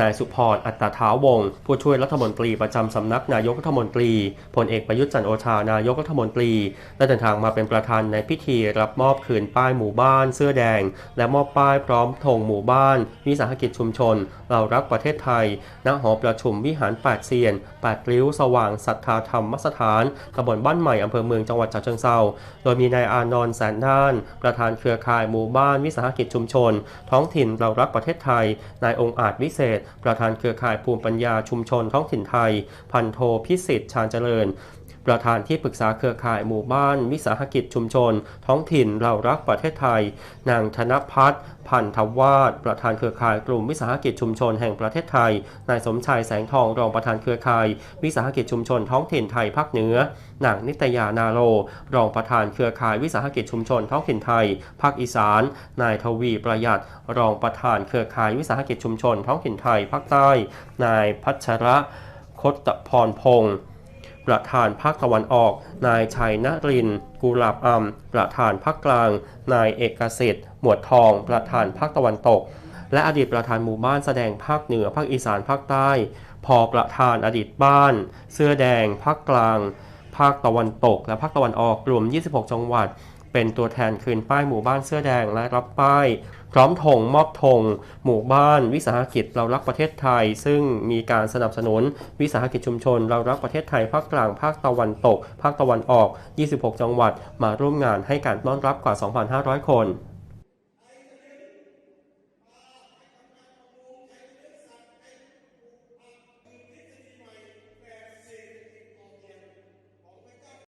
นายสุพรอัตถาวงศ์ผู้ช่วยรัฐมนตรีประจำสำนักนายกรัฐมนตรีพลเอกประยุทธ์จันทร์โอชานายกรัฐมนตรีได้เดินทางมาเป็นประธานในพิธีรับมอบคืนป้ายหมู่บ้านเสื้อแดง และมอบป้ายพร้อมธงหมู่บ้าน วิสาหกิจชุมชน เรารักประเทศไทยณหอประชุมวิหารแปดเซียนแปดริ้วสว่างศรัทธาธรรมสถานตำบลบ้านใหม่อำเภอเมืองจังหวัดฉะเชิงเทราโดยมีนายอานนท์แสนด้าน ประธานเครือข่ายหมู่บ้านวิสาหกิจชุมชน ท้องถิ่นเรารักประเทศไทยนายองค์อาจวิเศษประธานเครือข่ายภูมิปัญญาชุมชนท้องถิ่นไทย พันโทพิสิทธิ์ชาญเจริญ ประธานที่ปรึกษาเครือข่ายหมู่บ้าน วิสาหกิจชุมชน ท้องถิ่นเรารักประเทศไทย นางธนพัฒน์พันธวาสประธานเครือข่ายกลุ่มวิสาหกิจชุมชนแห่งประเทศไทย นายสมชายแสงทองรองประธานเครือข่าย วิสาหกิจชุมชนท้องถิ่นไทยภาคเหนือนางนิตยานาโร รองประธานเครือข่ายวิสาหกิจชุมชนท้องถิ่นไทย ภาคอีสาน นายทวีประหยัด รองประธานเครือข่ายวิสาหกิจชุมชนท้องถิ่นไทยภาคใต้ นายพัชระคตพรพงศ์ ประธานภาคตะวันออก นายชัยนรินทร์กุหลาบอำประธานภาคกลาง นายเอกสิทธิ์ หมวดทอง ประธานภาคตะวันตก และอดีตประธานหมู่บ้านแสดงภาคเหนือภาคอีสานภาคใต้ พอประธานอดีตบ้าน เสื้อแดงภาคกลาง ภาคตะวันตก และภาคตะวันออกรวม 26 จังหวัด เป็นตัวแทนคืนป้ายหมู่บ้านเสื้อแดงและรับป้าย พร้อมธงมอบธงหมู่บ้าน วิสาหกิจเรารักประเทศไทย ซึ่งมีการสนับสนุนวิสาหกิจชุมชน เรารักประเทศไทยภาคกลางภาคตะวันตก ภาคตะวันออก 26 จังหวัด มาร่วมงานให้การต้อนรับกว่า 2,500 คน